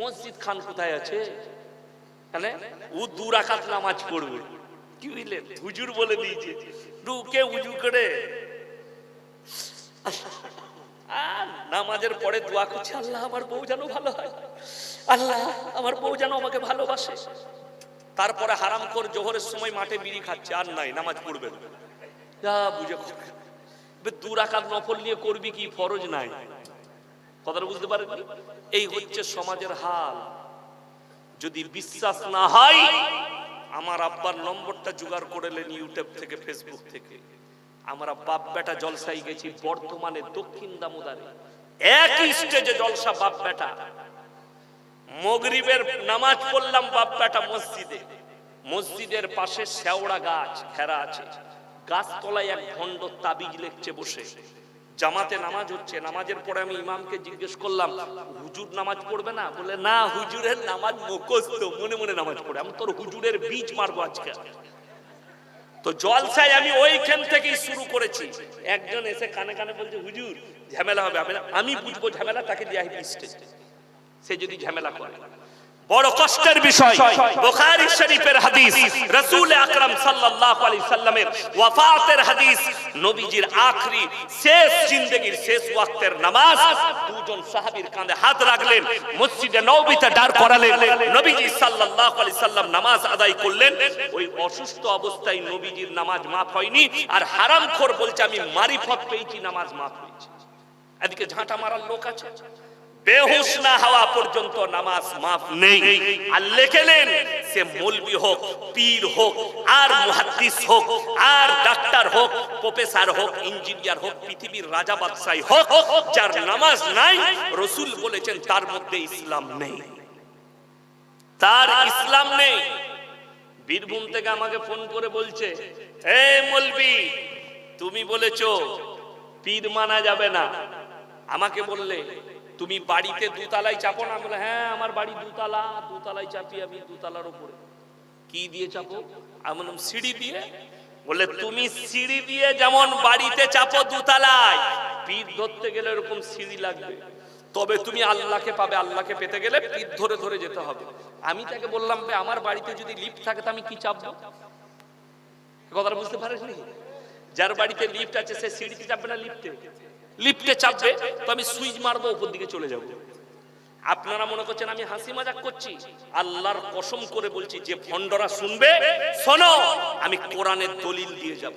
মসজিদ খান কোথায় আছে? মানে ও দু রাকাত নামাজ পড়বে। কি বুঝলেন হুজুর বলে দিয়েছে। ঢুকে উজু করে? আর নামাজের পরে দোয়া করছে, আল্লাহ, আমার বউ যেন ভালো হয়। আল্লাহ, আমার বউ যেন আমাকে ভালোবাসে। তারপরে হারাম কর জোহরের সময় মাঠে বিড়ি খাচ্ছে। আর নাই, নামাজ পড়বে যা বুঝে দু রাকাত নফল নিয়ে করবি কি? ফরজ নাই। কথাটা বুঝতে পারেন এই হচ্ছে সমাজের হাল। যদি বিশ্বাস না হয়, আমার আব্বার নম্বরটা জোগাড় করে নেন ইউটিউব থেকে ফেসবুক থেকে। আমরা বাপ বেটা জলসাই গেছি বর্তমানে দক্ষিণ দামোদারে। একই স্টেজে জলসা বাপ বেটা মগরিবের নামাজ পড়লাম বাপ বেটা মসজিদে। মসজিদের পাশে শেওড়া গাছ ঘেরা আছে। গাছতলায় এক ভণ্ড তাবিজ লেখছে বসে। জামাতে নামাজ হচ্ছে, নামাজের পরে আমি ইমামকে জিজ্ঞেস করলাম, হুজুর নামাজ পড়বে না? বলে, না, হুজুরের নামাজ মুখস্থ, মনে মনে নামাজ পড়ে, আমি তোর হুজুরের বীজ মারবো আজকে। তো জলসায় আমি ওইখান থেকেই শুরু করেছি। একজন এসে কানে কানে বলছে, হুজুর, ঝামেলা হবে। আমি বুঝব ঝামেলা, তাকে দিয়ে স্টেজে। সে যদি ঝামেলা করে। বড় কষ্টের বিষয়। বুখারী শরীফের হাদিস রাসূল আকরাম সাল্লাল্লাহু আলাইহি সাল্লামের ওয়াফাতের হাদিস নবীজির আখরি শেষ জিন্দেগীর শেষ ওয়াক্তের নামাজ দুজন সাহাবীর কাঁধে হাত রাখলেন মসজিদে নববীতে দাঁড় করালেন নবীজি সাল্লাল্লাহু আলাইহি সাল্লাম নামাজ আদায় করলেন ওই অসুস্থ অবস্থায় নবীজির নামাজ মাফ হয়নি আর হারামখোর বলছে আমি মারিফত পেয়েছি নামাজ মাফ হয়েছে। এদিকে ঝাঁটা মারার লোক আছে। বেহুশ না হওয়া পর্যন্ত নামাজ মাফ নেই। আর লেখেলেন সে মৌলবি হোক পীর হোক আর মুহাদ্দিস হোক আর ডাক্তার হোক প্রফেসর হোক ইঞ্জিনিয়ার হোক পৃথিবীর রাজা বাদশাহী হোক যার নামাজ নাই রসুল বলেছেন তার মধ্যে ইসলাম নেই। তার ইসলাম নেই। বীরভূম থেকে আমাকে ফোন করে বলছে হে মলবি তুমি বলেছ পীর মানা যাবে না। আমাকে বললে তুমি বাড়িতে দুতলায় চাপো না? বলে হ্যাঁ আমার বাড়ি দুতলা, দুতলায় চাপি আমি দুতলার উপরে। কি দিয়ে চাপো? আমি সিঁড়ি দিয়ে? বলে, তুমি সিঁড়ি দিয়ে যেমন বাড়িতে চাপো দুতলায় পীর ধরতে গেলে এরকম সিঁড়ি লাগবে। তবে তুমি আল্লাহকে পাবে, আল্লাহকে পেতে গেলে পীর ধরে ধরে যেতে হবে। আমি তাকে বললাম আমার বাড়িতে যদি লিফট থাকে, তো আমি কি চাপবো? কথাটা বুঝতে পারিসনি যার বাড়িতে লিফট আছে, সে সিঁড়িতে চাপবে না লিফটে লিফটে চাপবে, তো আমি সুইচ মারবো, উপর দিকে চলে যাব। আপনারা মনে করছেন আমি হাসি মজাক করছি? আল্লাহর কসম করে বলছি, যে ভণ্ডরা শুনবে, শোনো, আমি কোরআনের দলিল দিয়ে যাব।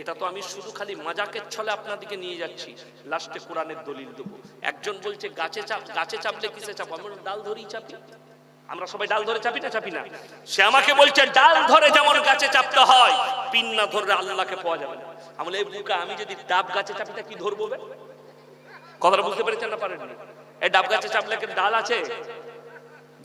এটা তো আমি শুধু খালি মাজাকের ছলে আপনাদিকে নিয়ে যাচ্ছি। লাস্টে কোরআনের দলিল দেবো। একজন বলছে, গাছে চাপ, গাছে চাপলে কিসে চাপ আমরা ডাল ধরেই চাপি। আমরা সবাই ডাল ধরে চাপি না চাপি না? সে আমাকে বলছে ডাল ধরে যেমন গাছে চাপতে হয় পিন না ধরলে আল্লাহকে পাওয়া যাবে না। আমি বলি, এই বুকা আমি যদি ডাব গাছে চাপি তা কি ধরবো? কথাটা বুঝতে পেরেছেন না পারেননি? এই ডাব গাছে চাপলে কি ডাল আছে?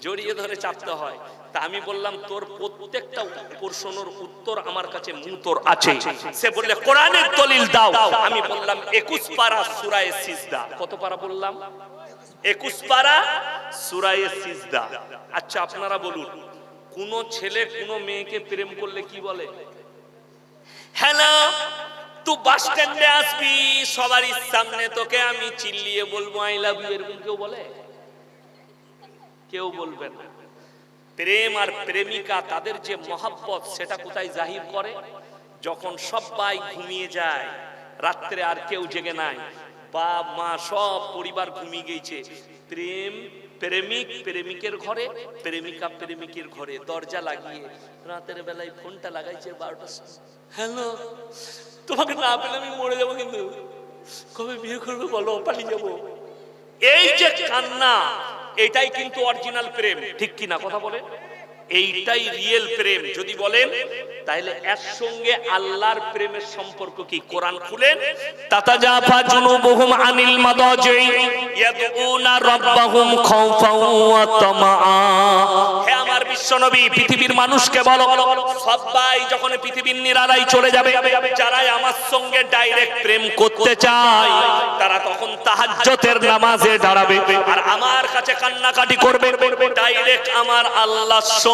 জড়িয়ে ধরে চাপতে হয়। তা আমি বললাম তোর প্রত্যেকটা প্রশ্নের উত্তর আমার কাছে মুতর আছে। সে বললে কোরআনের দলিল দাও। আমি বললাম একুশ পারা সুরায় সিজদা। কত পারা বললাম? একুশ পারা সুরায় সিজদা। আচ্ছা আপনারা বলুন, কোন ছেলে, কোন মেয়েকে প্রেম করলে কি বলে? হ্যালো তুই বাস স্ট্যান্ডে আসবি, সবারই সামনে তোকে আমি চিল্লিয়ে বলব আই লাভ ইউ এরকম কেউ বলে? কেউ বলবে না। প্রেম আর প্রেমিকা, তাদের যে মহাব্বত, সেটা কোথায় জাহির করে? যখন সবাই ঘুমিয়ে যায়, রাত্রে আর কেউ জেগে নাই বাপ, মা সব পরিবার ঘুমিয়ে গেছে প্রেম, প্রেমিক, প্রেমিকের ঘরে, প্রেমিকা, প্রেমিকের ঘরে দরজা লাগিয়ে রাতের বেলায় ফোনটা লাগাইছে বারোটা হ্যালো, তোমাকে না পেলে আমি মরে যাব কিন্তু। কবে বিয়ে করব বলো, পালিয়ে যাব। এই যে কান্না, এটাই কিন্তু অরিজিনাল প্রেম। ঠিক কি না কথা বলে? এইটাই রিয়েল প্রেম। যদি বলেন, তাহলে এর সঙ্গে আল্লাহর প্রেমের সম্পর্ক কি কোরআন খুলেন তাতাজাফা জুনুবুহুম আনিল মাদাজি, ইয়াদউনা রাব্বাহুম খাওফাও ওয়া তামাআ। হে আমার বিশ্বনবী, পৃথিবীর মানুষকে বলো, সবাই যখন পৃথিবীর নিরালায় চলে যাবে, যারাই আমার সঙ্গে ডাইরেক্ট প্রেম করতে চায়, তারা তখন তাহাজ্জতের নামাজে দাঁড়াবে। আর আমার কাছে কান্নাকাটি করবে ডাইরেক্ট আমার আল্লাহর সঙ্গে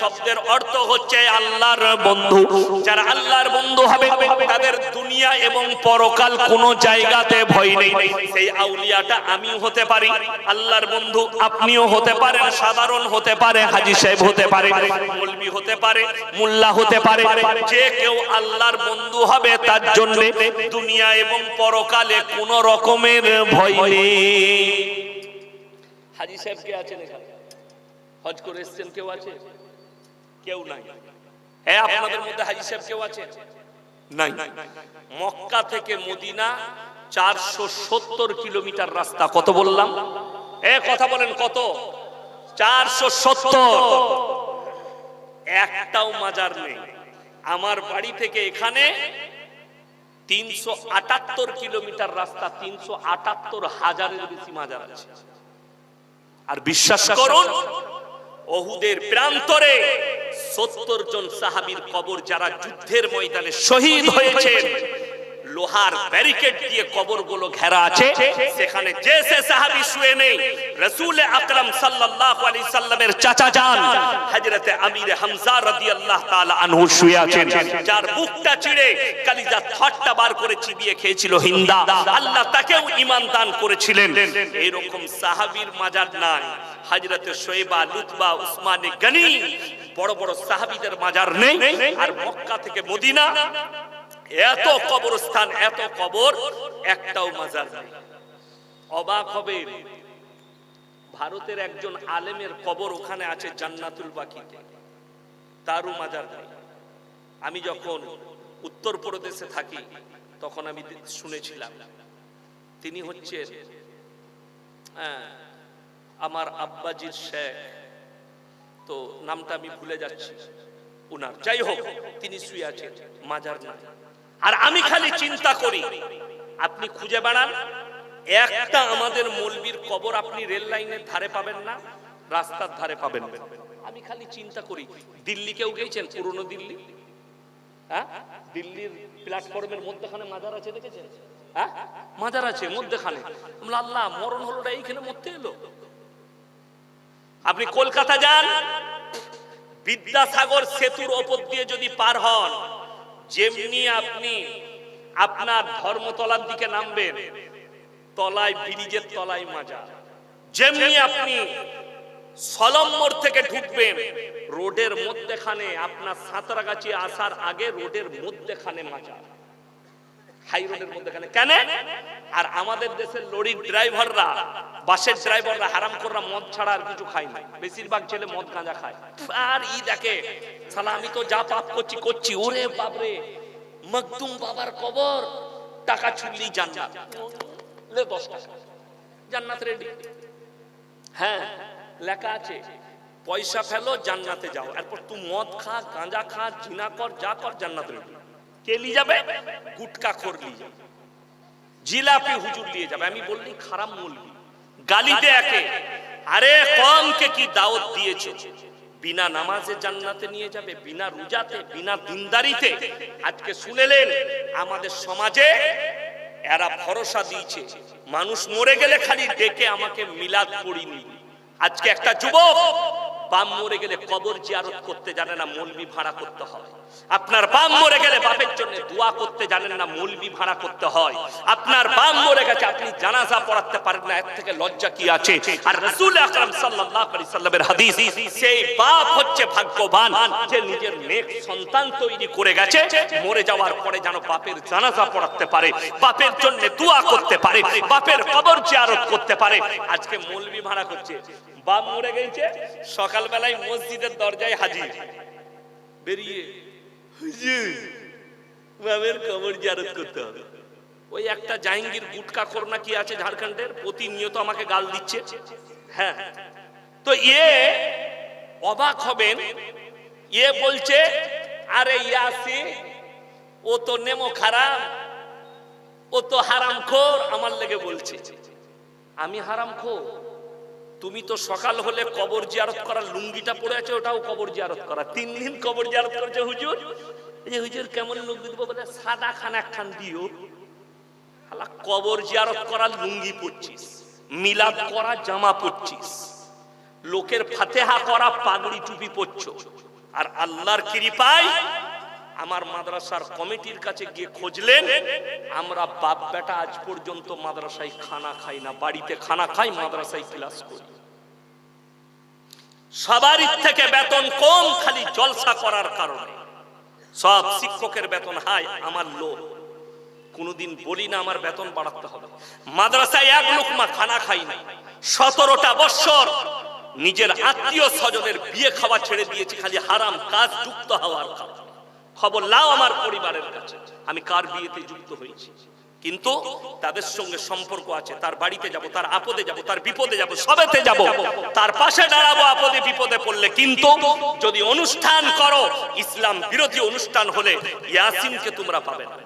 শব্দের অর্থ হচ্ছে আল্লাহর বন্ধু। যারা আল্লাহর বন্ধু হবে, তাদের দুনিয়া এবং পরকাল কোনো জায়গাতে ভয় নেই। সেই আউলিয়াটা হতে পারি, আল্লাহর বন্ধু আপনিও হতে সাধারণ হতে পারে, হাজি সাহেব হতে পারে, মৌলবি হতে পারে, মোল্লা হতে পারে, যে কেউ আল্লাহর বন্ধু হবে, তার জন্য দুনিয়া এবং পরকালে কোন রকমের ভয় নেই। হাজি সাহেব কে আছেন এখানে? হজ করে এসেছেন কেউ আছে? কেউ নাই। হ্যাঁ আপনাদের মধ্যে হাজি সাহেব কেউ আছে? নাই। মক্কা থেকে মদিনা চারশো সত্তর কিলোমিটার রাস্তা। কত বললাম? এ, কথা বলেন, কত? চারশো সত্তর। একটাও মাজার নেই। আমার বাড়ি থেকে এখানে তিনশো আটাত্তর কিলোমিটার রাস্তা, তিনশো আটাত্তর হাজারের বেশি মাজার আছে। আর বিশ্বাস করুন অহুদের প্রান্তরে সত্তর জন সাহাবির কবর যারা যুদ্ধের ময়দানে শহীদ হয়েছেন লোহার ব্যারিকেড দিয়ে কবরগুলো ঘেরা আছে। সেখানে যে সে সাহাবী শুয়ে নেই। রাসূল আকরাম সাল্লাল্লাহু আলাইহি সাল্লামের চাচা যান। হযরতে আমির হামজা রাদিয়াল্লাহু তাআলা আনহু শুয়ে আছেন। যার বুকটা চিড়ে কালিজা থট্টা বার করে চিবিয়ে খেয়েছিল হিন্দা। আল্লাহ তাকেও ঈমান দান করেছিলেন। এরকম সাহাবীর মাজার নাই। হযরতে শোয়েবা, লুতবা, উসমানে গনি বড় বড় সাহাবীদের মাজার নেই। আর মক্কা থেকে মদিনা এত কবরস্থান এত কবর একটাও মাজার নেই। অবাক হবে। ভারতের একজন আলেমের কবর ওখানে আছে জান্নাতুল বাকিতে তারও মাজার নেই। আমি যখন উত্তরপ্রদেশে থাকি তখন আমি শুনেছিলাম। তিনি হচ্ছে হ্যাঁ, আমার আব্বাজির শেখ। তো নামটা আমি ভুলে যাচ্ছি। উনার। যাই হোক তিনি শুয়ে আছেন। মাজার না আর আমি খালি চিন্তা করি। আপনি খুঁজে বেড়ান। একটা আমাদের মৌলবীর কবর আপনি রেল লাইনের ধারে পাবেন না, রাস্তার ধারে পাবেন আমি খালি চিন্তা করি, দিল্লি কেউ গেছেন পুরনো দিল্লি? হ্যাঁ? দিল্লির প্ল্যাটফর্মের মধ্যখানে মাজার আছে দেখেছেন? হ্যাঁ? মাজার আছে, মধ্যখানে। আল্লাহ, মরণ হলোটা এইখানে মরতে এলো। আপনি কলকাতা যান। বিদ্যাসাগর সেতুর ওপর দিয়ে যদি পার হন যেমনি আপনি আপনার ধর্মতলার দিকে নামবেন, তলায় ব্রিজের তলায় মাজা যেমনি আপনি সলম্বর থেকে ঢুকবেন, রোডের মধ্যেখানে আপনার সাঁতরাগাছি আসার আগে রোডের মধ্যেখানে মাজা হাই মধ্যেখানে কেন? আর আমাদের দেশের লরির ড্রাইভাররা, বাসের ড্রাইভাররা হারাম করা মদ ছাড়া আর কিছু খায় না। বেশিরভাগ ছেলে মদ গাঁজা খায়। আর ই দেখে সালা আমি তো যা পাপ করছি করছি। ওরে বাপরে, মকদুম বাবার কবর, টাকা ছুড়লি জান্নাত। লে, দশ টাকা। জান্নাত রেডি হ্যাঁ লেখা আছে, পয়সা ফেলো, জান্নাতে যাও। এরপর তুই মদ খা, গাঁজা খা, জিনা কর, যা কর, জান্নাত রেডি কে নিয়ে যাবে? গুটকা খোর নিয়ে যাবে। জিলাপি হুজুর নিয়ে যাবে। আমি বললি, খারাপ মূলবি গালিতে একে। আরে, কমকে কি দাওয়াত দিয়েছ? বিনা নামাজে জান্নাতে নিয়ে যাবে, বিনা রোজাতে, বিনা দিনদারিতে। আজকে শুনেলেন, আমাদের সমাজে এরা ভরসা দিয়েছে, মানুষ মরে গেলে খালি ডেকে আমাকে মিলাদ পড়িনি। আজকে একটা যুবক বাম মরে গেলে কবর জিয়ারত করতে জানে না, মলবি ভাড়া করতে হয় আপনার বাম মরে গেলে বাপের জন্য দোয়া করতে জানেন না মলবি ভাড়া করতে হয়। আপনার বাম মরে গেছে, আপনি জানাজা পড়াতে পারেন না, এর থেকে লজ্জা কি আছে? আর রাসূল আকরাম সাল্লাল্লাহু আলাইহি সাল্লামের হাদিস, সেই বাপ হচ্ছে ভাগ্যবান যে নিজের নেক সন্তান তৈরি করে গেছে, মরে যাওয়ার পরে যেন বাপের জানাজা পড়াতে পারে, বাপের জন্য দোয়া করতে পারে, বাপের কবর জিয়ারত করতে পারে। আজকে মলবি ভাড়া করছে। বাপ মরে গেছে, সকালবেলায় মসজিদের দরজায় হাজির। বেরিয়ে ওই একটা জাহাঙ্গীর গুটকা করোনা কি আছে ঝাড়খণ্ডের? প্রতিনিয়ত আমাকে গাল দিচ্ছে। হ্যাঁ। তো ইয়ে অবাক হবেন। ইয়ে বলছে, আরে ও তো নেমো খারাপ ও তো হারাম আমার লেগে বলছে। আমি হারাম খোর। তুমি তো সকাল হলে কবর জিয়ারত করা লুঙ্গিটা পড়ে আছে, ওটাও কবর জিয়ারত করা। তিন দিন কবর জিয়ারত করেছে হুজুর। যে হুজুর কেমন লুঙ্গি দিব বলে সাদা খান একখান দিও। আলা কবর জিয়ারত করা লুঙ্গি পরছিস, মিলাদ করা জামা পরছিস, লোকের ফাতেহা করা পাগড়ি টুপি পরছো, আর আল্লাহর কৃপায় আমার মাদ্রাসার কমিটির কাছে গিয়ে খুঁজলেন, আমরা বাপ বেটা আজ পর্যন্ত মাদ্রাসায় খানা খাই না, বাড়িতে খানা খাই, মাদ্রাসায় ক্লাস করি। সবারই থেকে বেতন কম, খালি জলসা করার কারণে। সব শিক্ষকের বেতন, হাই, আমার লোক। কোনোদিন বলি না আমার বেতন বাড়াতে হবে। মাদ্রাসায় এক লোকমা খানা খাই না। সতেরোটা বৎসর নিজের আত্মীয় স্বজনের বিয়ে খাওয়া ছেড়ে দিয়েছি, খালি হারাম কাজ, যুক্ত হওয়ার কারণে। খবর লাও আমার পরিবারের কাছে। আমি কার বিয়েতে যুক্ত হয়েছি? কিন্তু তাদের সঙ্গে সম্পর্ক আছে, তার বাড়িতে যাব, তার আপদে যাব, তার বিপদে যাব, সবেতে যাব। তার পাশে দাঁড়াবো আপদে বিপদে পড়লে। কিন্তু যদি অনুষ্ঠান করো, ইসলাম বিরোধী অনুষ্ঠান হলে ইয়াসিনকে তোমরা পাবে না।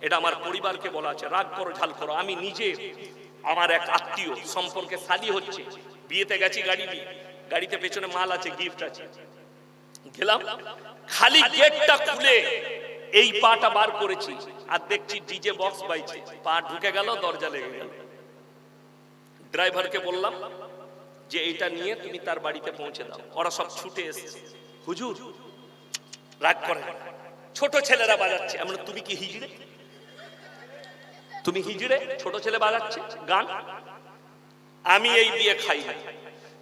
এটা আমার পরিবারকে বলা আছে, রাগ করো, ঝাল করো। আমি নিজে, আমার এক আত্মীয় সম্পর্কে শাদি হচ্ছে। বিয়েতে গেছি গাড়ি নিয়ে। গাড়িতে পেছনে মাল আছে গিফট আছে। গেলাম, খালি গেটটা খুলে এই পাটা বার করেছি। আর দেখছি ডিজে বক্স বাইছে, পা ঢুকে গেল, দরজা লেগে গেল। ড্রাইভারকে বললাম যে এইটা নিয়ে তুমি তার বাড়িতে পৌঁছে দাও, ওরা সব ছুটে এসেছে। হুজুর, রাগ করে ছোট ছেলেরা বাজাচ্ছে। এমন তুমি কি হিজড়ে? তুমি হিজড়ে, ছোট ছেলে বাজাচ্ছে, গান? আমি এই বিয়ে খাই।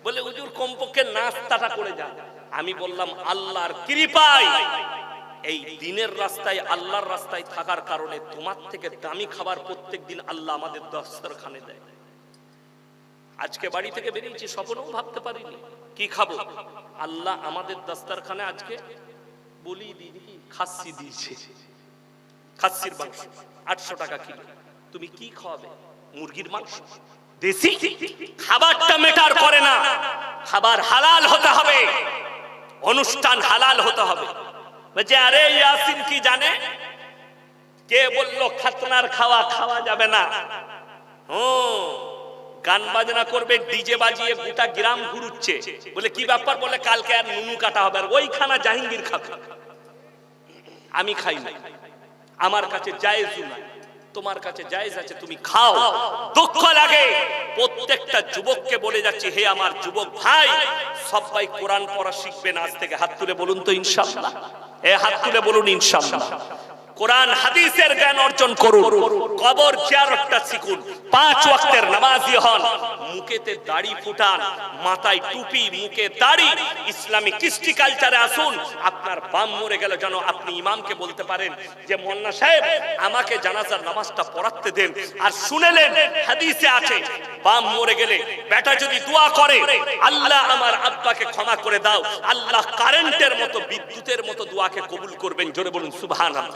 বলে, হুজুর, কমপক্ষে নাস্তাটা করে যান আমি বললাম, আল্লাহর কৃপায় এই দিনের রাস্তায়, আল্লাহর রাস্তায় থাকার কারণে তোমার থেকে দামি খাবার প্রত্যেক দিন আল্লাহ আমাদের দস্তরখানে দেয়। আজকে বাড়ি থেকে বেরিয়েছি, স্বপ্নও ভাবতে পারিনি। কি খাব? আল্লাহ আমাদের দস্তরখানে আজকে বলি দিদি খাসি দিয়েছে। খাসির মাংস, আটশো টাকা কিলো। তুমি কি খাওয়াবে? মুরগির মাংস। দেশি? খাবারটা মেটার করে না। খাবার হালাল হতে হবে। অনুষ্ঠান হালাল হতে হবে। বলছে, আরে ইয়াসিন কি জানে? কে বলল, খাতনার খাওয়া খাওয়া যাবে না? ও গান বাজনা করবে, ডিজে বাজিয়ে গোটা গ্রাম ঘুরুচ্ছে। বলে, কি ব্যাপার? বলে, কালকে আর নুনু কাটা হবে আর ওইখানা জাহাঙ্গীর খাবে। আমি খাই না। আমার কাছে জায়েজ না তোমার কাছে জায়েজ আছে, তুমি খাও। দুঃখ লাগে। প্রত্যেকটা যুবককে বলে যাচ্ছি, হে আমার যুবক ভাই, সবাই কোরআন পড়া শিখবেন আজ থেকে হাত তুলে বলুন তো ইনশাআল্লাহ। এ, হাত তুলে বলুন ইনশাআল্লাহ। কোরআন, হাদিসের জ্ঞান অর্জন করুন। কবর জিয়ারতটা শিখুন। পাঁচ ওয়াক্তের নামাজি হন। মুখেতে দাড়ি ফুটান, মাথায় টুপি, মুখে দাড়ি। ইসলামী কৃষ্টি কালচারে আসুন, আপনার বাম মরে গেল যেন আপনি ইমামকে বলতে পারেন যে মোল্লা সাহেব, আমাকে জানাজার নামাজটা পড়াতে দেন। আর শুনেলেন হাদিসে আছে, বাম মরে গেলে বেটা যদি দোয়া করে, আল্লাহ আমার আব্বাকে ক্ষমা করে দাও, আল্লাহ কারেন্টের মতো, বিদ্যুতের মতো দোয়াকে কবুল করবেন। জোরে বলুন, সুবহানাল্লাহ।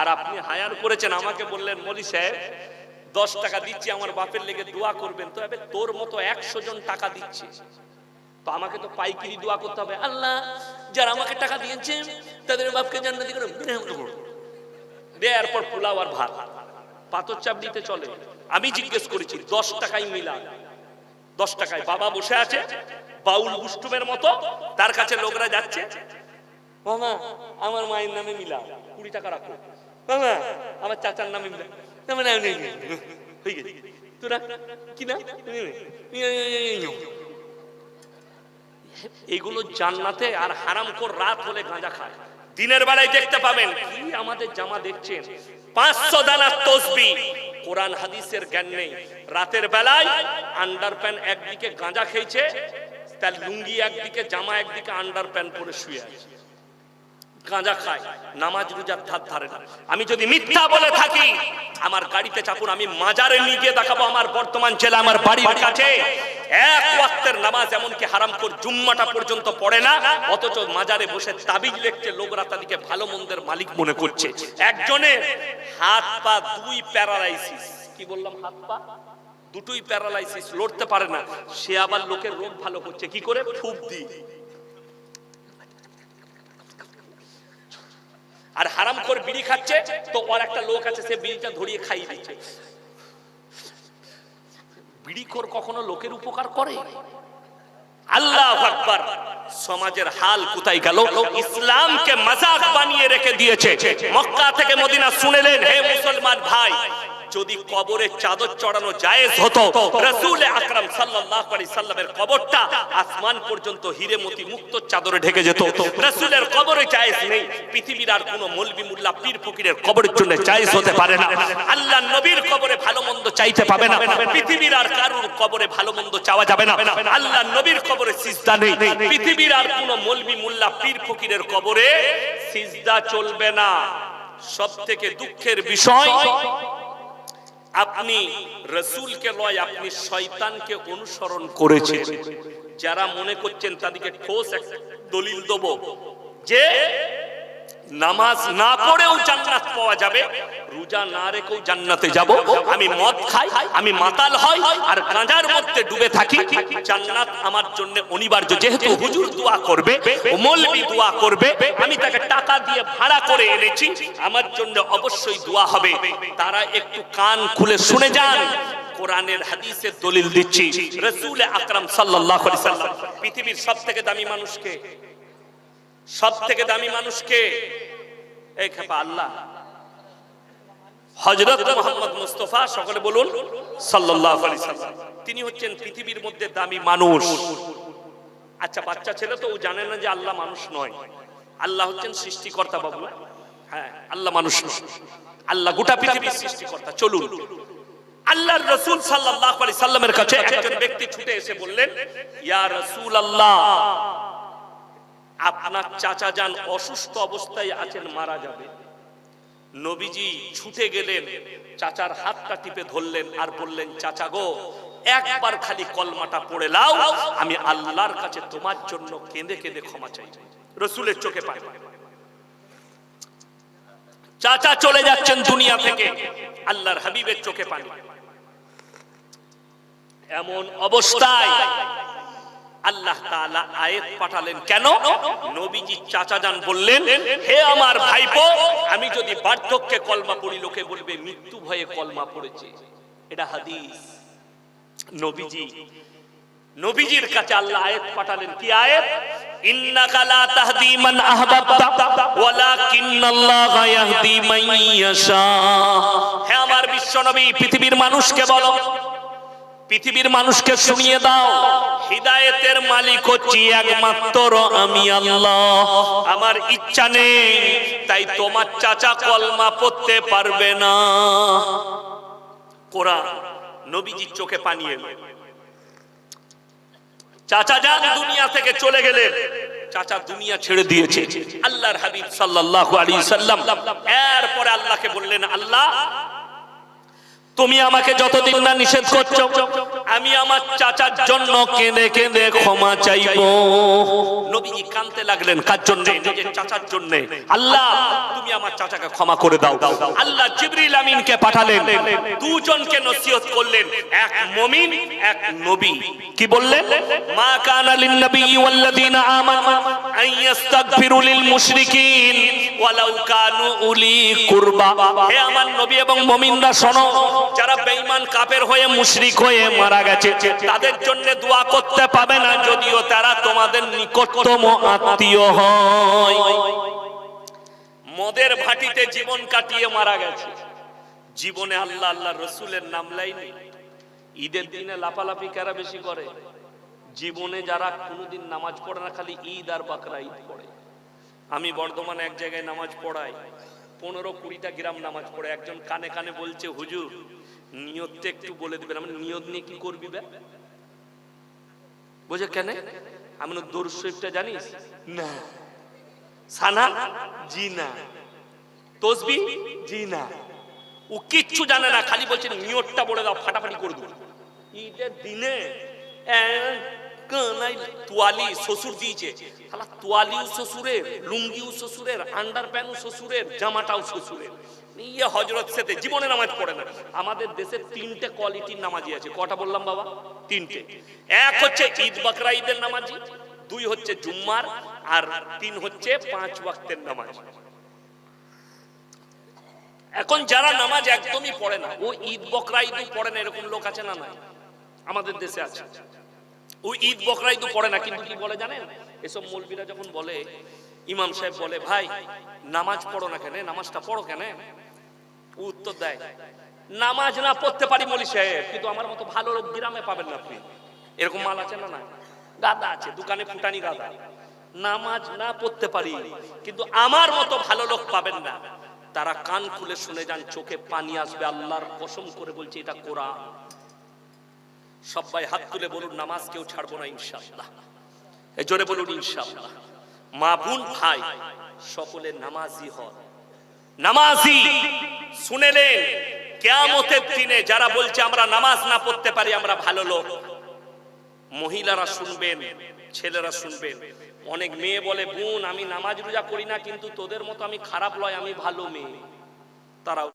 আর আপনি হায়ার করেছেন, আমাকে বললেন, মলি সাহেব দশ টাকা দিচ্ছি, আমার বাপের লেগে দোয়া করবেন। তো এবার তোর মতো একশো জন টাকা দিচ্ছে। তো আমাকে তো পাইকারি দোয়া করতে হবে। আল্লাহ, যারা আমাকে টাকা দিয়েছে, তাদের বাপকে জান্নাতি করে দেয়ার পর পোলাও আর ভাত। পাথর চাপ দিতে চলে। আমি জিজ্ঞেস করেছি, দশ টাকায় মিলা দশ টাকায় বাবা বসে আছে, বাউল গুষ্টুমের মতো, তার কাছে লোকরা যাচ্ছে। মামা, আমার মায়ের নামে মিলা কুড়ি টাকা রাখো। মামা, আমার চাচার নামে মিলা এগুলো জান্নাতে আর হারাম কর রাত হলে গাঁজা খায়। দিনের বেলায় দেখতে পাবেন কি আমাদের জামা দেখছেন। পাঁচশো দানার তসবি। কোরআন হাদিসের জ্ঞান নেই। রাতের বেলায় আন্ডার প্যান্ট একদিকে গাঁজা খেয়েছে, তার লুঙ্গি একদিকে, জামা একদিকে আন্ডার প্যান্ট পরে শুয়ে আছে। গাঁজা খায়, নামাজ রোজার ধার ধারে না। আমি যদি মিথ্যা বলে থাকি, আমার গাড়িতে চাপুন আমি মাজারে নিয়ে গিয়ে দেখাবো আমার বর্তমান জেলা, আমার বাড়ির কাছে। এক ওয়াক্তের নামাজ এমনকি হারাম জুম্মাটা পর্যন্ত পড়ে না, অথচ মাজারে বসে তাবিজ লিখছে লোকরা তাদেরকে ভালো মন্দের মালিক মনে করছে। একজনের হাত পা দুই প্যারালাইসিস। কি বললাম, হাত পা? দুটোই প্যারালাইসিস, লড়তে পারে না। সে আবার লোকের রোগ ভালো করছে। কি করে? ফুপ দিয়ে আর হারাম করে বিড়ি খাচ্ছে, তো ওর একটা লোক আছে, সে বিড়িটা ধরিয়ে খাইয়ে দিচ্ছে। বিড়িখোর কখনো লোকের উপকার করে? আল্লাহ আকবার। সমাজের হাল কোথায় গেল? ইসলামকে মজাক বানিয়ে রেখে দিয়েছে। মক্কা থেকে মদিনা শুনেলেন, হে মুসলমান ভাই যদি কবরে চাদর চড়ানো জায়েজ হতো, রাসূল আকরাম সাল্লাল্লাহু আলাইহি সাল্লামের কবরটা আসমান পর্যন্ত হিরে মতি মুক্ত চাদরে ঢেকে যেত। রাসূলের কবরে জায়েজ নেই, পৃথিবীর আর কোনো মলবি মুল্লা পীর ফকিরের কবরের জন্য জায়েজ হতে পারে না। আল্লাহ নবীর কবরে ভালো মন্দ চাইতে পাবে না। পৃথিবীর আর কারুর কবরে ভালো মন্দ চাওয়া যাবে না। আল্লাহ নবীর কবরে সিজদা নেই। পৃথিবীর আর কোনো মলবি মুল্লা পীর ফকিরের কবরে সিজদা চলবে না। সব থেকে দুঃখের বিষয় আপনি রসুলকে লয়, আপনি শয়তানকে অনুসরণ করেছেন। যারা মনে করছেন তাদেরকে ঠোস এক দলিল দেবো। যে নামাজ না পড়েও জান্নাত পাওয়া যাবে। রোজা না রেখেও জান্নাতে যাব। আমি মদ খাই, আমি মাতাল হই, আর গাঁজার মধ্যে ডুবে থাকি। জান্নাত আমার জন্য অনিবার্য। যেহেতু হুজুর দোয়া করবে, মৌলবি দোয়া করবে, আমি তাকে টাকা দিয়ে ভাড়া করে এনেছি। আমার জন্য অবশ্যই দোয়া হবে। তারা একটু কান খুলে শুনে যান। কোরআনের হাদিসের দলিল দিচ্ছি। রসুল আকরাম সাল্লাল্লাহু আলাইহি সাল্লাম পৃথিবীর সবথেকে দামি মানুষকে সব থেকে দামি মানুষকে এই খেপা আল্লাহ। হজরত মোহাম্মদ মুস্তফা, সকলে বলুন আলাইহি সাল্লাম। তিনি হচ্ছেন পৃথিবীর মধ্যে দামি মানুষ। আচ্ছা বাচ্চা ছেলে তো ও জানে না যে আল্লাহ মানুষ নয়। আল্লাহ হচ্ছেন সৃষ্টিকর্তা বাবু। হ্যাঁ আল্লাহ মানুষ নয়। আল্লাহ গোটা পৃথিবীর সৃষ্টিকর্তা। চলুন। আল্লাহর রসুল আলাইহি সাল্লামের কাছে একজন ব্যক্তি ছুটে এসে বললেন, ইয়া রাসূলুল্লাহ আপনার চাচা যান অসুস্থ অবস্থায় আছেন, মারা যাবে। নবীজি ছুটে গেলেন, চাচার হাতটা টিপে ধরলেন আর বললেন, চাচা গো, একবার খালি কলমাটা পড়ে লাও আমি আল্লাহর কাছে তোমার জন্য কেঁদে কেঁদে ক্ষমা চাই। রসুলের চোখে পাই চাচা চলে যাচ্ছেন দুনিয়া থেকে, আল্লাহর হাবিবের চোখে পানি। এমন অবস্থায় আল্লাহ তাআলা আয়াত পাঠালেন কেন? নবীজি চাচা যান বললেন, হে আমার ভাইপো, আমি যদি বার্ধক্যে কলমা পড়ি, লোকে বলবে মৃত্যু ভয়ে কলমা পড়েছে। এটা হাদিস। নবীজি, নবীজির কাছে আল্লাহ আয়াত পাঠালেন। কি আয়াত? ইন্নাকা লা তাহদি মান আহবাবতা, ওয়ালাকিন্নাল্লাহা ইয়াহদি মান ইয়াশা। হে আমার বিশ্বনবী পৃথিবীর মানুষকে বলো পৃথিবীর মানুষকে শুনিয়ে দাও। হিদায়েতের মালিক হচ্ছি একমাত্র আমি আল্লাহ। আমার ইচ্ছা নেই, তাই তোমার চাচা কলমা পড়তে পারবে না। কোরআন নবীজির চোখে পানি এলো। চাচা যান, দুনিয়া থেকে চলে গেলেন চাচা দুনিয়া ছেড়ে দিয়েছে। আল্লাহর হাবিব সাল্লাল্লাহু আলাইহি সাল্লাম এরপরে আল্লাহকে বললেন, আল্লাহ তুমি আমাকে যতদিন না নিষেধ করছ আমি আমার চাচার জন্য কেঁদে কেঁদে ক্ষমা চাইব। নবীজি কানতে লাগলেন, কার জন্য? নিজের চাচার জন্য। আল্লাহ, তুমি আমার চাচাকে ক্ষমা করে দাও। আল্লাহ জিবরিল আমিনকে পাঠালেন। দুজনকে নসিহত করলেন, এক মুমিন, এক নবী। কি বললেন? মা কানা লিন নবী ওয়াল্লাযিনা আমানু আন ইস্তাগফিরু লিল মুশরিকিন ওয়ালাউ কানু উলি কুরবা। হে আমার নবী এবং মুমিনরা শোনো, যারা বেঈমান, কাফের হয়ে মুশরিক হয়ে মারা গেছে, তাদের জন্য দোয়া করতে পাবে না, যদিও তারা তোমাদের নিকটতম আত্মীয় হয়। মদের ভাটিতে জীবন কাটিয়ে মারা গেছে। জীবনে আল্লাহ আল্লাহ রসুলের নাম লাইনি ঈদের দিনে লাফালাফি কারা বেশি করে? জীবনে যারা কোনোদিন নামাজ পড়ে না, খালি ঈদ আর বাকরা ঈদ পড়ে। আমি বর্ধমানে এক জায়গায় নামাজ পড়াই। পনেরো কুড়িটা গ্রাম নামাজ পড়ে। একজন কানে কানে বলছে, হুজুর, নিয়তটা একটু বলে দিবেন। আমি নিয়ত নিয়ে কি করবি বোঝে কেন? আমি দৌড় শরীফটা জানিস? না। সানা জি না তসবি জি না ও কিচ্ছু জানে না, খালি বলছে, নিয়তটা বলে দাও, ফাটাফাটি করে দেবো। ঈদের দিনে শ্বশুর শ্বশুরের শ্বশুরের শ্বশুরের ইয়ে সেতে জীবনে নামাজ পড়ে না। আমাদের দেশে তিনটে কোয়ালিটির নামাজি আছে। কটা বললাম বাবা? তিনটে। এক হচ্ছে ঈদ বাকরা ঈদের নামাজি, দুই হচ্ছে জুম্মার, আর তিন হচ্ছে পাঁচ ওয়াক্তের নামাজ। এখন যারা নামাজ একদমই পড়ে না, ও ঈদ বকরা ঈদ পড়ে না, এরকম লোক আছে না নাই? আমাদের দেশে আছে। ওই ঈদ বকরাই তো পড়ে না, কিন্তু কি বলে জানেন? এসব মৌলবীরা যখন বলে, ইমাম সাহেব বলে, ভাই, নামাজ পড়ো না কেন? নামাজটা পড়ো কেন? উত্তর দেয়, নামাজ না পড়তে পারি মলি সাহেব, কিন্তু আমার মতো ভালো লোক গ্রামে পাবেন না আপনি। এরকম মাল আছে না না গাদা আছে, দোকানে ফুটানি গাদা। নামাজ না পড়তে পারি, কিন্তু আমার মতো ভালো লোক পাবেন না। তারা কান খুলে শুনে যান, চোখে পানি আসবে, আল্লাহর কসম করে বলছে, এটা কোরআন। সবাই হাত তুলে বলুন, নামাজ কেউ ছাড়বো না ইনশাআল্লাহ। এই জোরে বলুন, ইনশাআল্লাহ। মা বোন, ভাই, সকলে নামাজি হন। নামাজি শুনেলেন কেয়ামতের দিনে যারা বলছে আমরা নামাজ না পড়তে পারি, আমরা ভালো লোক। মহিলারা শুনবেন, ছেলেরা শুনবেন। অনেক মেয়ে বলে, বোন, আমি নামাজ রোজা করি না, কিন্তু তোদের মতো আমি খারাপ লয়, আমি ভালো মেয়ে। তারাও